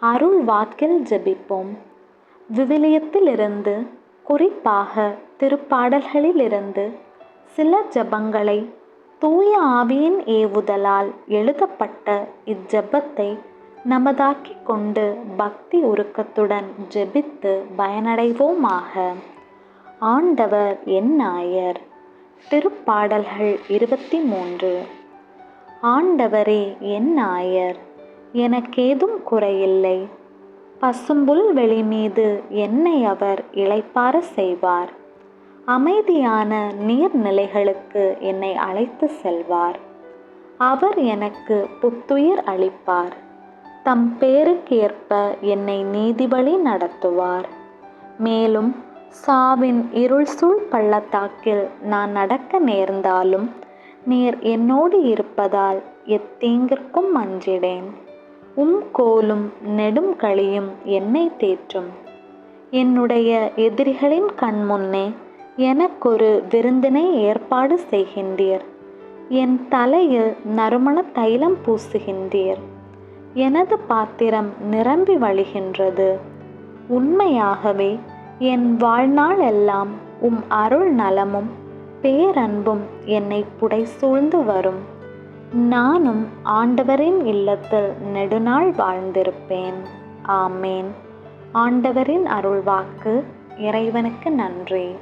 அருள் வாக்கில் ஜெபிப்போம். விவிலியத்திலிருந்து குறிப்பாக திருப்பாடல்களிலிருந்து சில ஜெபங்களை தூய ஆவியின் ஏவுதலால் எழுதப்பட்ட இஜெபத்தை நமதாக்கி கொண்டு பக்தி உருக்கத்துடன் ஜெபித்து பயனடைவோமாக. ஆண்டவர் என் நாயர். திருப்பாடல்கள் இருபத்தி மூன்று. ஆண்டவரே என் நாயர். எனக்கேதும் குறையில்லை. பசும்புல் வெளி மீது என்னை அவர் இளைப்பார செய்வார். அமைதியான நீர்நிலைகளுக்கு என்னை அழைத்து செல்வார். அவர் எனக்கு புத்துயிர் அளிப்பார். தம் பேருக்கேற்ப என்னை நீதிபலி நடத்துவார். மேலும் சாவின் இருள் சூழ் பள்ளத்தாக்கில் நான் நடக்க நேர்ந்தாலும் நீர் என்னோடு இருப்பதால் எத்தீங்கிற்கும் அஞ்சிடேன் உம் கோலும் நெடும் களியும் என்னை தேற்றும். என்னுடைய எதிரிகளின் கண்முன்னே எனக்கொரு விருந்தினை ஏற்பாடு செய்கின்றீர். என் தலையில் நறுமண தைலம் பூசுகின்றீர். எனது பாத்திரம் நிரம்பி வழிகின்றது. உண்மையாகவே என் வாழ்நாள் எல்லாம் உம் அருள் நலமும் பேரன்பும் என்னை புடை சூழ்ந்து வரும். நானும் ஆண்டவரின் இல்லத்தில் நெடுநாள் வாழ்ந்திருப்பேன். ஆமேன். ஆண்டவரின் அருள்வாக்கு இறைவனுக்கு நன்றி.